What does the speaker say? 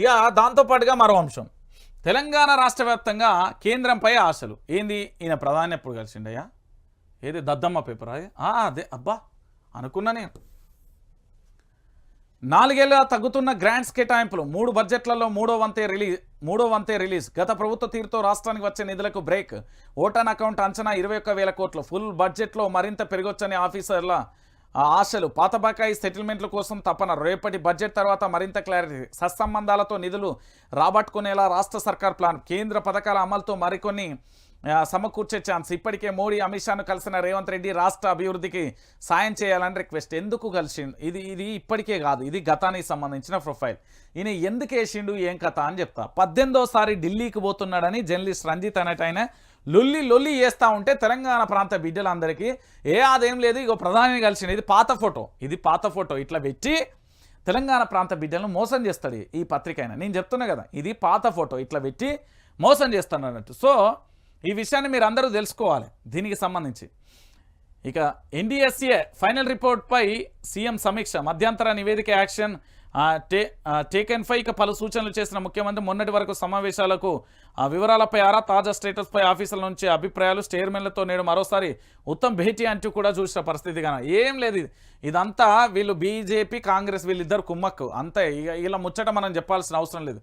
ఇక దాంతోపాటుగా మరో అంశం. తెలంగాణ రాష్ట్ర వ్యాప్తంగా కేంద్రంపై ఆశలు. ఏంది? ఈయన ప్రధాని ఎప్పుడు కలిసిండయ్యా? ఏది దద్దమ్మ పేపర్? అది ఆ, అదే. అబ్బా అనుకున్నా నేను. నాలుగేళ్ళ తగ్గుతున్న గ్రాంట్స్ కేటాయింపులు. మూడు బడ్జెట్లలో మూడో వంతే రిలీజ్ మూడో వంతే రిలీజ్. గత ప్రభుత్వ తీరుతో రాష్ట్రానికి వచ్చే నిధులకు బ్రేక్. ఓటాన్ అకౌంట్ అంచనా ఇరవై ఒక్క వేల కోట్లు. ఫుల్ బడ్జెట్లో మరింత పెరగొచ్చని ఆఫీసర్ల ఆశలు పాత బకాయి సెటిల్మెంట్ల కోసం తపన. రేపటి బడ్జెట్ తర్వాత మరింత క్లారిటీ. సత్సంబంధాలతో నిధులు రాబట్టుకునేలా రాష్ట్ర సర్కార్ ప్లాన్. కేంద్ర పథకాల అమలుతో మరికొన్ని సమకూర్చే ఛాన్స్. ఇప్పటికే మోడీ అమిత్ షాను కలిసిన రేవంత్ రెడ్డి రాష్ట్ర అభివృద్ధికి సాయం చేయాలని రిక్వెస్ట్. ఎందుకు కలిసిండు? ఇది ఇది ఇప్పటికే కాదు. ఇది గతానికి సంబంధించిన ప్రొఫైల్. ఈయన ఎందుకు వేసిండు? ఏం కథ అని చెప్తా. పద్దెనిమిదోసారి ఢిల్లీకి పోతున్నాడని జర్నలిస్ట్ రంజిత్ అనేట ఆయన లొల్లి లొల్లి చేస్తూ ఉంటే తెలంగాణ ప్రాంత బిడ్డలందరికీ ఏ అదేం లేదు ఇగో ప్రధాని కలిసిండు. ఇది పాత ఫోటో. ఇది పాత ఫోటో. ఇట్లా పెట్టి తెలంగాణ ప్రాంత బిడ్డలను మోసం చేస్తాడు ఈ పత్రిక అయినా నేను చెప్తున్నా కదా ఇది పాత ఫోటో. ఇట్లా పెట్టి మోసం చేస్తాను అన్నట్టు. సో ఈ విషయాన్ని మీరు అందరూ తెలుసుకోవాలి దీనికి సంబంధించి. ఇక ఎన్డీఎస్ఏ ఫైనల్ రిపోర్ట్పై సీఎం సమీక్ష మధ్యంతర నివేదిక యాక్షన్ టే టేకెన్ ఫై ఇక పలు సూచనలు చేసిన ముఖ్యమంత్రి మొన్నటి వరకు సమావేశాలకు ఆ వివరాలపై ఆరా తాజా స్టేటస్పై ఆఫీసుల నుంచి అభిప్రాయాలు స్టేర్మెన్లతో నేడు మరోసారి ఉత్తమ్ భేటీ అంటూ కూడా చూసిన పరిస్థితి కానీ ఏం లేదు ఇది. ఇదంతా వీళ్ళు బీజేపీ కాంగ్రెస్ వీళ్ళిద్దరు కుమ్మక్కు. అంతే. ఇక ఇలా ముచ్చట మనం చెప్పాల్సిన అవసరం లేదు.